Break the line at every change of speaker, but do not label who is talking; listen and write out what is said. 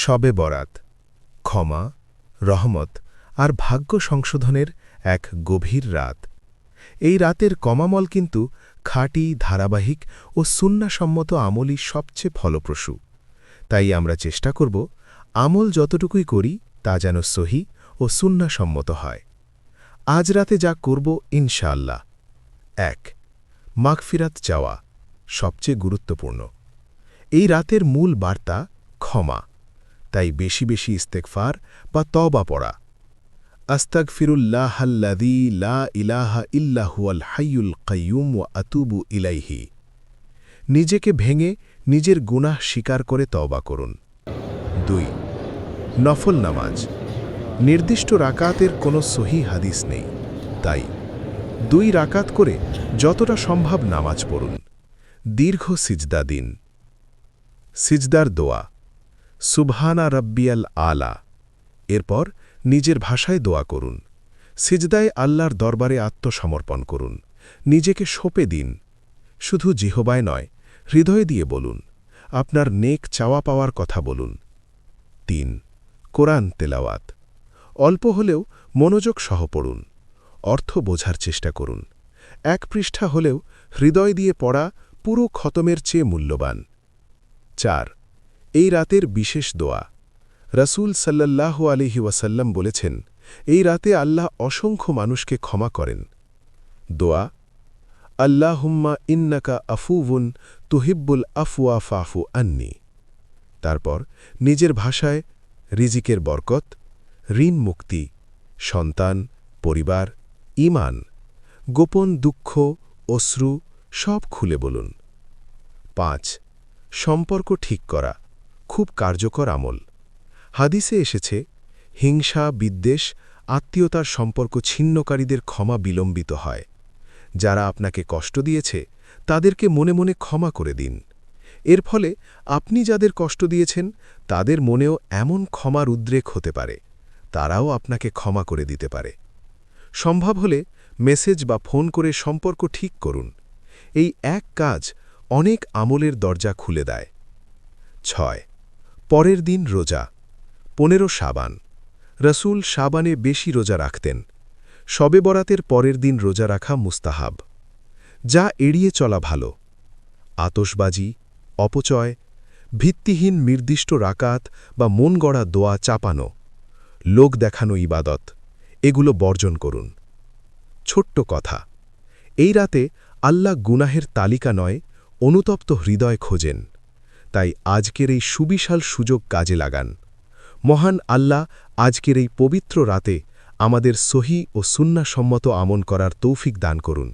শবে বরাত, ক্ষমা, রহমত আর ভাগ্য সংশোধনের এক গভীর রাত। এই রাতের কমামল কিন্তু খাঁটি, ধারাবাহিক ও সুন্নাসম্মত আমলই সবচেয়ে ফলপ্রসূ। তাই আমরা চেষ্টা করব আমল যতটুকুই করি তা যেন সহি ও সুন্নাসম্মত হয়। আজ রাতে যা করব ইনশাআল্লাহ। এক, মাগফিরাত চাওয়া সবচেয়ে গুরুত্বপূর্ণ। এই রাতের মূল বার্তা ক্ষমা। তাই বেশি বেশি ইস্তেকফার বা তবা পড়া। আস্তাগফিরুল্লাহাল্লাযী লা ইলাহা ইল্লাহুয়াল হাইয়ুল কাইয়ুম ওয়া আতুবু ইলাইহি। নিজেকে ভেঙে নিজের গুনাহ স্বীকার করে তওবা করুন। দুই, নফল নামাজ। নির্দিষ্ট রাকাতের কোনো সহি হাদিস নেই। তাই দুই রাকাত করে যতটা সম্ভব নামাজ পড়ুন। দীর্ঘ সিজদা দিন। সিজদার দোয়া। সুবহানা রব্বিয়াল আলা। এরপর নিজের ভাষায় দোয়া করুন। সিজদায় আল্লাহর দরবারে আত্মসমর্পণ করুন। নিজেকে সোপে দিন। শুধু জিহবায় নয়, হৃদয়ে দিয়ে বলুন, আপনার নেক চাওয়া পাওয়ার কথা বলুন। তিন, কোরআন তেলাওয়াত। অল্প হলেও মনোযোগ সহ পড়ুন। অর্থ বোঝার চেষ্টা করুন। এক পৃষ্ঠা হলেও হৃদয় দিয়ে পড়া পুরো খতমের চেয়ে মূল্যবান। চার এই রাতের বিশেষ দোয়া। রসুল সাল্লাহ আলিহি ওয়াসাল্লাম বলেছেন, এই রাতে আল্লাহ অসংখ্য মানুষকে ক্ষমা করেন। দোয়া, আল্লাহুম্মা ইন্নাকা আফুউন তুহিব্বুল আফুয়া ফাফু আন্নি। তারপর, নিজের ভাষায় রিজিকের বরকত, ঋণ মুক্তি, সন্তান, পরিবার ইমান গোপন দুঃখ, অশ্রু সব খুলে বলুন। পাঁচ, সম্পর্ক ঠিক করা। খুব কার্যকর আমল। হাদিসে এসেছে, হিংসা, বিদ্বেষ, আত্মীয়তার সম্পর্ক ছিন্নকারীদের ক্ষমা বিলম্বিত হয়। যারা আপনাকে কষ্ট দিয়েছে, তাদেরকে মনে মনে ক্ষমা করে দিন। এর ফলে আপনি যাদের কষ্ট দিয়েছেন, তাদের মনেও এমন ক্ষমার উদ্রেক হতে পারে। তারাও আপনাকে ক্ষমা করে দিতে পারে। সম্ভব হলে মেসেজ বা ফোন করে সম্পর্ক ঠিক করুন। এই এক কাজ অনেক আমলের দরজা খুলে দেয়। ছয় পরের দিন রোজা, পনেরো সাবান রসুল সাবানে বেশি রোজা রাখতেন। শবে বরাতের পরের দিন রোজা রাখা মুস্তাহাব। যা এড়িয়ে চলা ভালো। আতসবাজি অপচয়, ভিত্তিহীন নির্দিষ্ট রাকাত বা মন গড়া দোয়া চাপানো, লোক দেখানো ইবাদত, এগুলো বর্জন করুন। ছোট্ট কথা, এই রাতে আল্লাহ গুনাহের তালিকা নয়, অনুতপ্ত হৃদয় খোঁজেন। তাই আজকের এই সুবিশাল সুযোগ কাজে লাগান। মহান আল্লাহ আজকের এই পবিত্র রাতে আমাদের সহি ও সুন্নাসম্মত আমন করার তৌফিক দান করুন।